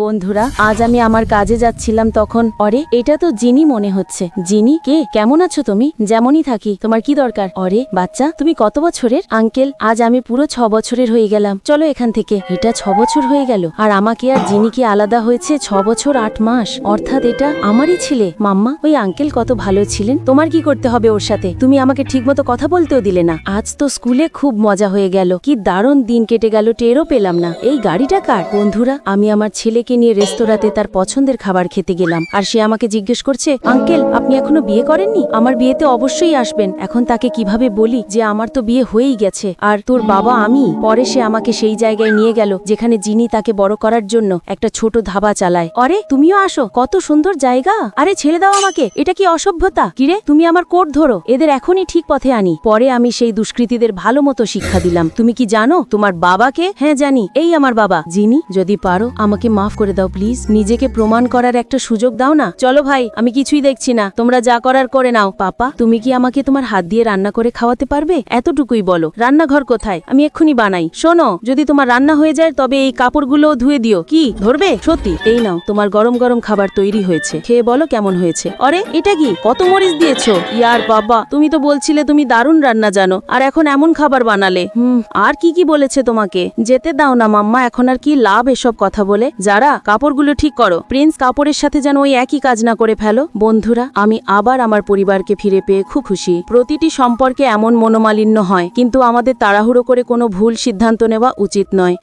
বন্ধুরা, আজ আমি আমার কাজে যাচ্ছিলাম তখন। অরে, এটা তো জিনি মনে হচ্ছে। জিনি? কে? কেমন আছো তুমি? যেমনই থাকি, তোমার কি দরকার? অরে, বাচ্চা, তুমি কত বছরের? আঙ্কেল, আজ আমি পুরো ছ বছরের হয়ে গেলাম। চলো এখান থেকে। এটা ছ বছর হয়ে গেল। আর আমাকে আর জিনিকে আলাদা হয়েছে ছ বছর আট মাস? অর্থাৎ এটা আমারই ছেলে। মাম্মা, ওই আঙ্কেল কত ভালো ছিলেন। তোমার কি করতে হবে ওর সাথে? তুমি আমাকে ঠিকমতো কথা বলতেও দিলে না। আজ তো স্কুলে খুব মজা হয়ে গেল। কি দারুণ দিন কেটে গেল, টেরও পেলাম না। এই গাড়িটা কার? বন্ধুরা, আমি আমার ছেলেকে নিয়ে রেস্তোরাঁতে তার পছন্দের খাবার খেতে গেলাম। আর সে আমাকে জিজ্ঞেস করছে, আঙ্কেল, আপনি এখনও বিয়ে করেননি? আমার বিয়েতে অবশ্যই আসবেন। এখন তাকে কীভাবে বলি যে আমার তো বিয়ে হয়েই গেছে। আর তোর বাবা আমি? পরে সে আমাকে সেই জায়গায় নিয়ে গেল, যেখানে জিনি তাকে বড় করার জন্য একটা ছোট ধাবা চালায়। অরে, তুমিও আসো, কত সুন্দর জায়গা। আরে, ছেড়ে দাও আমাকে, এটা কি অসভ্যতা? কিরে তুমি আমার কোট ধরো, এদের এখনই ঠিক পথে আনি। পরে আমি সেই দুষ্কৃতীদের ভালো মতো শিক্ষা দিলাম। তুমি কি জানো, তোমার বাবাকে? হ্যাঁ জানি, এই আমার বাবা। যিনি, যদি পারো, আমাকে মাফ করে দাও প্লিজ নিজেকে প্রমাণ করার একটা সুযোগ দাও না। চলো ভাই, আমি কিছুই দেখছি না। তোমরা যা করার করে নাও। পাপা, তুমি কি আমাকে তোমার হাত দিয়ে রান্না করে খাওয়াতে পারবে? এতটুকুই বলো। রান্নাঘর কোথায়? আমি এক্ষুনি বানাই। শোনো, যদি তোমার রান্না হয়ে যায়, তবে এই কাপড়গুলো ধুয়ে দিও। কি? ধরবে? সত্যি। এই নাও, তোমার গরম গরম খাবার তৈরি হয়েছে। খেয়ে বলো কেমন হয়েছে। অরে এটা কি? কত মরিচ দিয়েছ? ইয়ার বাবা, তুমি তো বলছিলে তুমি দারুণ রান্না জানো। আর এখন এমন খাবার বানালে। হুম, আর কি কি বলেছে তোমাকে? যেতে দাও না, মাম্মা। এখন আর কি লাভ এসব কথা বলে? যারা কাপড়গুলো ঠিক করো। প্রিন্স কাপড়ের সাথে যেন ওই একই কাজ না করে ফেলো। বন্ধুরা, আমি আবার আমার পরিবারকে ফিরে পেয়ে খুব খুশি। প্রতিটি সম্পর্কে এমন মনোমালিন্য হয়, কিন্তু আমাদের তাড়াহুড়ো করে কোনো ভুল সিদ্ধান্ত নেওয়া উচিত নয়।